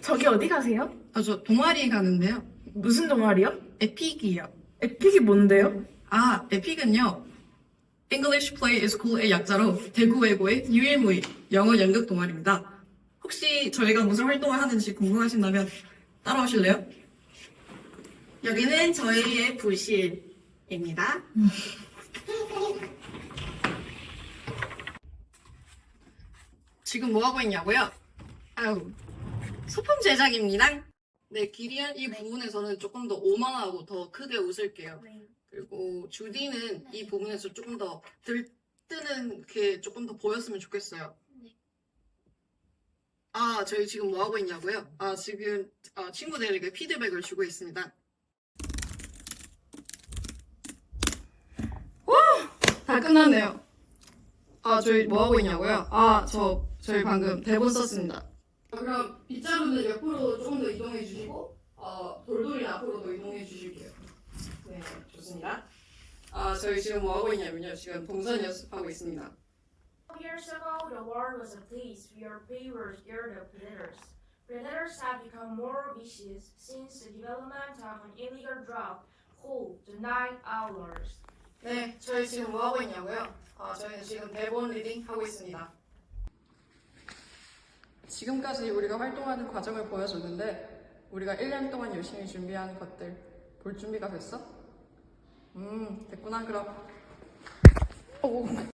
저기 어디 가세요? 아, 저 동아리 가는데요. 무슨 동아리요? 에픽이요. 에픽이 뭔데요? 아, 에픽은요. English Play is Cool의 약자로 대구 외고의 유일무이 영어 연극 동아리입니다. 혹시 저희가 무슨 활동을 하는지 궁금하신다면 따라오실래요? 여기는 저희의 부실입니다. 지금 뭐 하고 있냐고요? 아우, 소품 제작입니다. 네, 기리안 이 부분에서는 조금 더 오만하고 더 크게 웃을게요. 그리고 주디는 이 부분에서 조금 더 들뜨는 게 조금 더 보였으면 좋겠어요. 아, 저희 지금 뭐 하고 있냐고요? 아, 지금 아, 친구들에게 피드백을 주고 있습니다. 와! 다 끝났네요. 아, 저희 뭐 하고 있냐고요? 아, 저 저희 방금 대본 썼습니다. 그럼 빗자루는 옆으로 조금 더 이동해 주시고 어, 돌돌이 앞으로도 이동해 주실게요. 네, 좋습니다. 아, 저희 지금 뭐 하고 있냐면요. 지금 동선 연습하고 있습니다. Years ago, the world was a place where scared of predators. Predators have become more vicious since the development of an illegal drug called the night owlers. 네, 저희 지금 뭐 하고 있냐고요? 아, 저희는 지금 대본 리딩 하고 있습니다. 지금까지 우리가 활동하는 과정을 보여줬는데 우리가 1년 동안 열심히 준비한 것들 볼 준비가 됐어? 음, 됐구나. 그럼. 오.